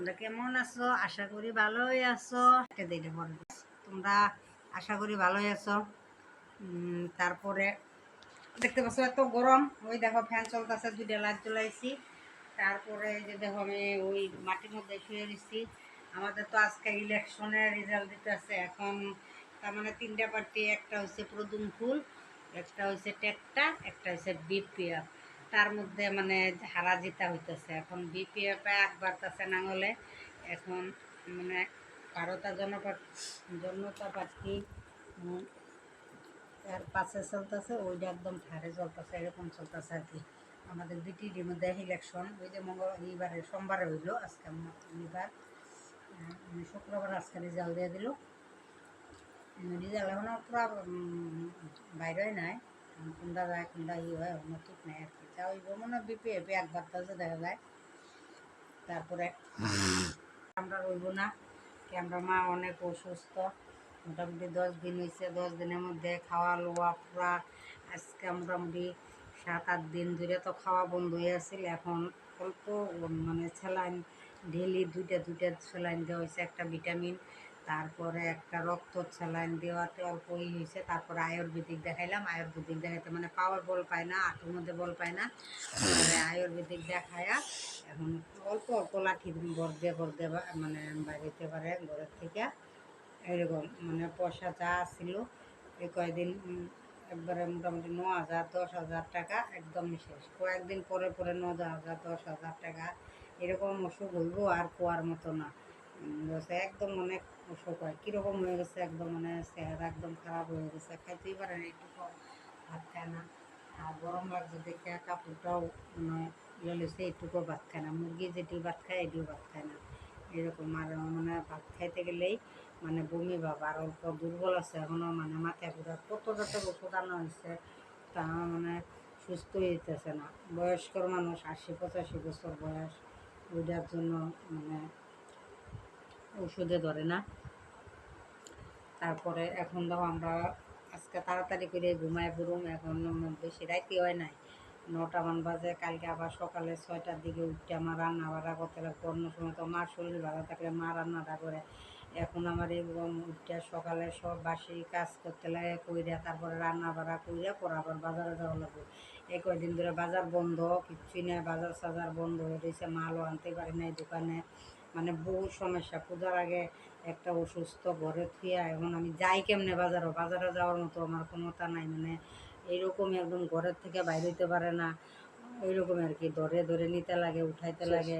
তোমরা কেমন আছো? আশা করি ভালোই আছো। এটা পরে তোমরা আশা করি ভালোই আছো। তারপরে দেখতে পাচ্ছ এত গরম। ওই দেখো ফ্যান চলতেছে, দুইটা লাইট জ্বলাইছি। তারপরে যে দেখো আমি ওই মাটির মধ্যে শুয়ে দিচ্ছি আমাদের তো আজকে ইলেকশনের রেজাল্ট দিতেছে। এখন তার মানে তিনটা পার্টি একটা হচ্ছে প্রদুম ফুল, একটা হচ্ছে টেকটা একটা হচ্ছে বিপিএফ। তার মধ্যে মানে হারা জিতা হইতেছে। এখন বিপিএফ এক বাড়তেছে নাঙলে এখন মানে ভারতা জনপা জনতা পার্টি এর পাশে চলতেছে ওইটা একদম ধারে চলতেছে এরকম চলতেছে আর কি। আমাদের বিটিডির মধ্যে ইলেকশন ওই যে মঙ্গল এইবারে সোমবারে হইল আজকে এইবার উম, শুক্রবার আজকে রেজাল্ট দিয়ে দিল। রেজাল্ট এখনও পুরা বাইরে নাই। কোনটা যায় কোনটা ই হয়, অন্য ঠিক নাই আর কি। হইব মনে হয় বিপি এপি একবার তাছে দেখা যায়। তারপরে আমরা রইব না। ক্যামেরা মা অনেক অসুস্থ। মোটামুটি দশ দিন হয়েছে দশ দিনের মধ্যে খাওয়া, লোয়া, পুরা আজকে মোটামুটি সাত, আট দিন ধরে তো খাওয়া বন্ধ হয়ে আছিল। এখন অল্প মানে স্যালাইন ডেলি দুইটা দুইটা স্যালাইন দেওয়া হয়েছে একটা ভিটামিন তারপরে একটা রক্ত স্যালাইন দেওয়াতে অল্প ই হয়েছে তারপরে আয়ুর্বেদিক দেখাইলাম, আয়ুর্বেদিক দেখাইতে মানে পাওয়ার বল পায় না, আঁটুর মধ্যে বল পায় না। আয়ুর্বেদিক দেখায়া এখন অল্প অল্প লাঠি ভর দিয়ে ভর দিয়ে বা- মানে বাইরেতে পারে ঘরের থেকে। এরকম মানে পয়সা যা ছিল, এই কয়েকদিন একবারে মোটামুটি ন হাজার, দশ হাজার টাকা একদম শেষ। কয়েকদিন পরে পরে ন হাজার, দশ হাজার টাকা। এরকম অসুখ হইব আর কোয়ার মতো না। একদম অনেক অসুখ হয় কীরকম হয়ে গেছে, একদম মানে চেহারা একদম খারাপ হয়ে গেছে। খাইতেই পারে না একটু ভাত খায় না। আর গরম লাগছে দেখে কাপড়টাও মানে ইয়ে লইছে একটুকু ভাত খায় না। মুরগি যেটি ভাত খায় এটিও ভাত খায় না। এরকম আর মানে ভাত খাইতে গেলেই মানে বমি ভাব আর অল্প দুর্বল আছে। এখনও মানে মাথায় পুরো কত জাতের ওষুধ আনা হয়েছে তা মানে সুস্থ হইতেছে না। বয়স্কর মানুষ আশি পঁচাশি বছর বয়স ওইটার জন্য মানে ওষুধে ধরে না। তারপরে এখন ধরো আমরা আজকে তাড়াতাড়ি করে ঘুমায় পড়ুম এখন বেশি রাইতে হয় নাই। নটা মান বাজে, কালকে আবার সকালে ছয়টার দিকে উঠতে আমার রান্না বাড়া করতে লাগবে অন্য সময় তো মার শরীর ভালো থাকলে মা রান্নাটা করে। এখন আমার এরকম উঠতে সকালে সব বাসি কাজ করতে লাগে, কইরা তারপরে রান্না বাড়া কইরা পর আবার বাজারে যাওয়া লাগবে। এই কয়দিন ধরে বাজার বন্ধ, কিচ্ছুই নেই বাজার সাজার বন্ধ হয়ে রয়েছে মালও আনতে পারি নাই দোকানে। মানে বহু সমস্যা। পূজার আগে একটা অসুস্থ ঘরে থুয়া এখন আমি যাই কেমনে বাজারও বাজারে যাওয়ার মতো আমার ক্ষমতা নাই মানে এইরকম একদম ঘরের থেকে বাইরে হইতে পারে না। এইরকম আর কি ধরে ধরে নিতে লাগে উঠাইতে লাগে।